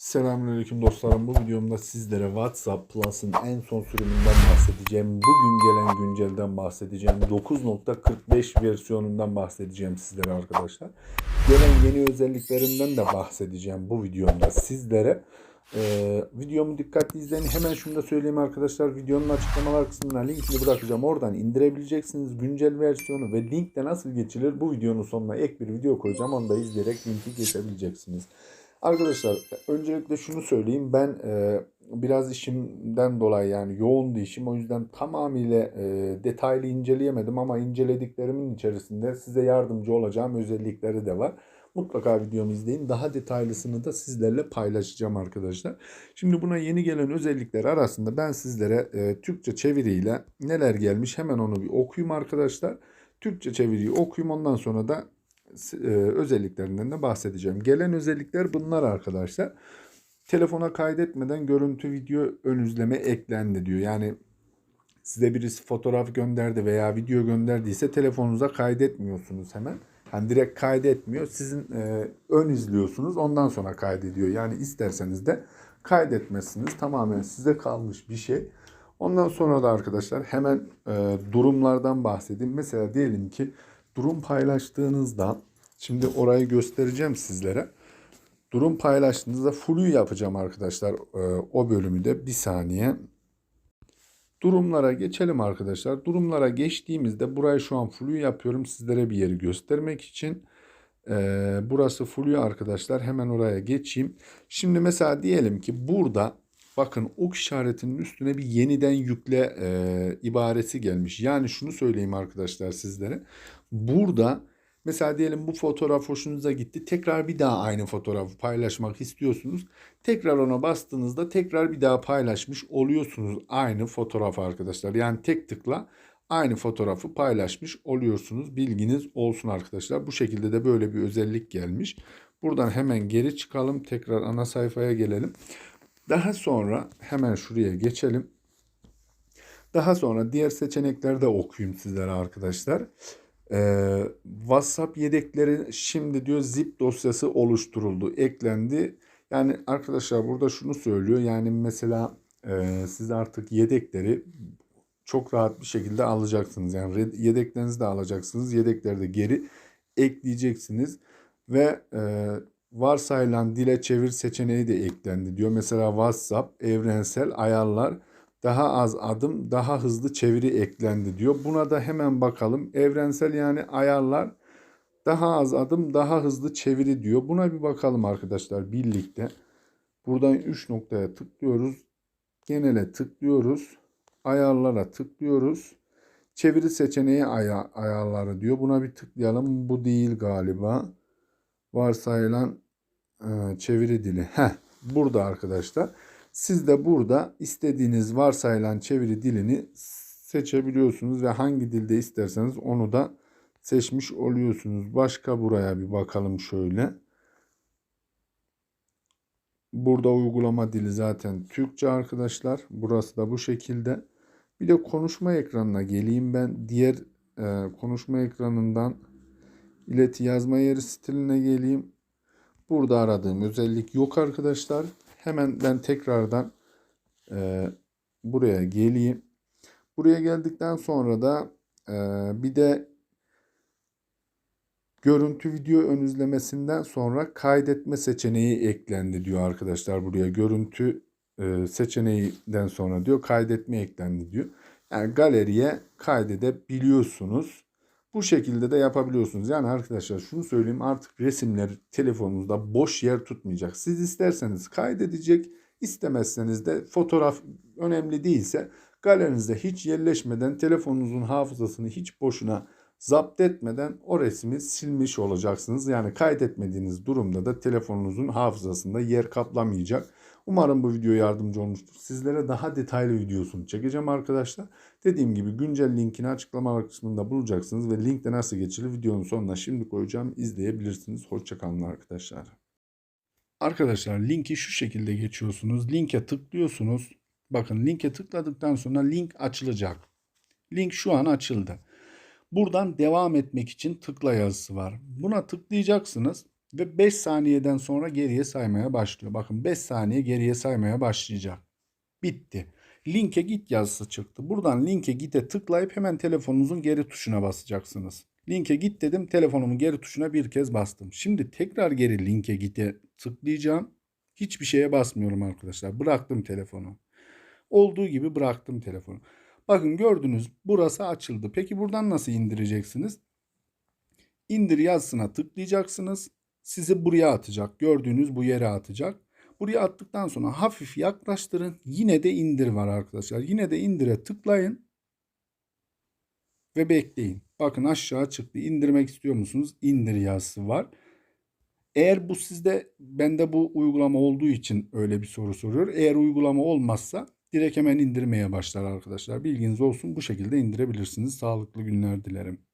Selamünaleyküm dostlarım. Bu videomda sizlere WhatsApp Plus'ın en son sürümünden bahsedeceğim. Bugün gelen güncelden bahsedeceğim. 9.45 versiyonundan bahsedeceğim sizlere arkadaşlar. Gelen yeni özelliklerinden de bahsedeceğim bu videomda sizlere. Ee, videomu dikkatli izleyin. Hemen şunu da söyleyeyim arkadaşlar. Videonun açıklamalar kısmına linkini bırakacağım. Oradan indirebileceksiniz güncel versiyonu ve linkte nasıl geçilir bu videonun sonuna ek bir video koyacağım. Onu da izleyerek linki geçebileceksiniz. Arkadaşlar öncelikle şunu söyleyeyim. Ben e, biraz işimden dolayı yani yoğundu işim. O yüzden tamamıyla e, detaylı inceleyemedim ama incelediklerimin içerisinde size yardımcı olacağım özellikleri de var. Mutlaka videomu izleyin. Daha detaylısını da sizlerle paylaşacağım arkadaşlar. Şimdi buna yeni gelen özellikler arasında ben sizlere e, Türkçe çeviriyle neler gelmiş hemen onu bir okuyayım arkadaşlar. Türkçe çeviriyi okuyayım ondan sonra da özelliklerinden de bahsedeceğim. Gelen özellikler bunlar arkadaşlar. Telefona kaydetmeden görüntü video ön izleme eklendi diyor. Yani size birisi fotoğraf gönderdi veya video gönderdiyse telefonunuza kaydetmiyorsunuz hemen. Yani direkt kaydetmiyor. Sizin e, ön izliyorsunuz. Ondan sonra kaydediyor. Yani isterseniz de kaydetmezsiniz. Tamamen size kalmış bir şey. Ondan sonra da arkadaşlar hemen e, durumlardan bahsedeyim. Mesela diyelim ki durum paylaştığınızda şimdi orayı göstereceğim sizlere. Durum paylaştığınızda full'ü yapacağım arkadaşlar e, o bölümü de bir saniye. Durumlara geçelim arkadaşlar. Durumlara geçtiğimizde burayı şu an full'ü yapıyorum sizlere bir yeri göstermek için. Ee, burası full'ü arkadaşlar. Hemen oraya geçeyim. Şimdi mesela diyelim ki burada bakın ok işaretinin üstüne bir yeniden yükle e, ibaresi gelmiş. Yani şunu söyleyeyim arkadaşlar sizlere. Burada Mesela diyelim bu fotoğraf hoşunuza gitti. Tekrar bir daha aynı fotoğrafı paylaşmak istiyorsunuz. Tekrar ona bastığınızda tekrar bir daha paylaşmış oluyorsunuz aynı fotoğrafı arkadaşlar. Yani tek tıkla aynı fotoğrafı paylaşmış oluyorsunuz. Bilginiz olsun arkadaşlar. Bu şekilde de böyle bir özellik gelmiş. Buradan hemen geri çıkalım. Tekrar ana sayfaya gelelim. Daha sonra hemen şuraya geçelim. Daha sonra diğer seçenekleri de okuyayım sizlere arkadaşlar. Ee, WhatsApp yedekleri şimdi diyor zip dosyası oluşturuldu, eklendi. Yani arkadaşlar burada şunu söylüyor. Yani mesela e, siz artık yedekleri çok rahat bir şekilde alacaksınız. Yani yedeklerinizi de alacaksınız. Yedekleri de geri ekleyeceksiniz. Ve e, varsayılan dile çevir seçeneği de eklendi diyor. Mesela WhatsApp evrensel ayarlar daha az adım, daha hızlı çeviri eklendi diyor. Buna da hemen bakalım. Evrensel yani ayarlar daha az adım, daha hızlı çeviri diyor. Buna bir bakalım arkadaşlar birlikte. Buradan 3 noktaya tıklıyoruz. Genele tıklıyoruz. Ayarlara tıklıyoruz. Çeviri seçeneği aya ayarları diyor. Buna bir tıklayalım. Bu değil galiba. Varsayılan e, çeviri dili. Heh, burada arkadaşlar. Siz de burada istediğiniz varsayılan çeviri dilini seçebiliyorsunuz ve hangi dilde isterseniz onu da seçmiş oluyorsunuz. Başka buraya bir bakalım şöyle. Burada uygulama dili zaten Türkçe arkadaşlar. Burası da bu şekilde. Bir de konuşma ekranına geleyim ben. Diğer e, konuşma ekranından ileti yazma yeri stiline geleyim. Burada aradığım özellik yok arkadaşlar. Hemen ben tekrardan e, buraya geleyim. Buraya geldikten sonra da e, bir de görüntü video ön izlemesinden sonra kaydetme seçeneği eklendi diyor arkadaşlar. Buraya görüntü e, seçeneğinden sonra diyor kaydetme eklendi diyor. Yani galeriye kaydedebiliyorsunuz. Bu şekilde de yapabiliyorsunuz. Yani arkadaşlar şunu söyleyeyim artık resimler telefonunuzda boş yer tutmayacak. Siz isterseniz kaydedecek, istemezseniz de fotoğraf önemli değilse galerinizde hiç yerleşmeden telefonunuzun hafızasını hiç boşuna zapt etmeden o resmi silmiş olacaksınız. Yani kaydetmediğiniz durumda da telefonunuzun hafızasında yer kaplamayacak. Umarım bu video yardımcı olmuştur. Sizlere daha detaylı videosunu çekeceğim arkadaşlar. Dediğim gibi güncel linkini açıklamalar kısmında bulacaksınız ve linkte nasıl geçilir videonun sonuna şimdi koyacağım. izleyebilirsiniz. Hoşçakalın arkadaşlar. Arkadaşlar linki şu şekilde geçiyorsunuz. Linke tıklıyorsunuz. Bakın linke tıkladıktan sonra link açılacak. Link şu an açıldı. Buradan devam etmek için tıkla yazısı var. Buna tıklayacaksınız. Ve 5 saniyeden sonra geriye saymaya başlıyor. Bakın 5 saniye geriye saymaya başlayacak. Bitti. Linke git yazısı çıktı. Buradan linke git'e tıklayıp hemen telefonunuzun geri tuşuna basacaksınız. Linke git dedim. Telefonumun geri tuşuna bir kez bastım. Şimdi tekrar geri linke git'e tıklayacağım. Hiçbir şeye basmıyorum arkadaşlar. Bıraktım telefonu. Olduğu gibi bıraktım telefonu. Bakın gördünüz burası açıldı. Peki buradan nasıl indireceksiniz? İndir yazısına tıklayacaksınız. Sizi buraya atacak. Gördüğünüz bu yere atacak. Buraya attıktan sonra hafif yaklaştırın. Yine de indir var arkadaşlar. Yine de indire tıklayın. Ve bekleyin. Bakın aşağı çıktı. İndirmek istiyor musunuz? İndir yazısı var. Eğer bu sizde bende bu uygulama olduğu için öyle bir soru soruyor. Eğer uygulama olmazsa direkt hemen indirmeye başlar arkadaşlar. Bilginiz olsun bu şekilde indirebilirsiniz. Sağlıklı günler dilerim.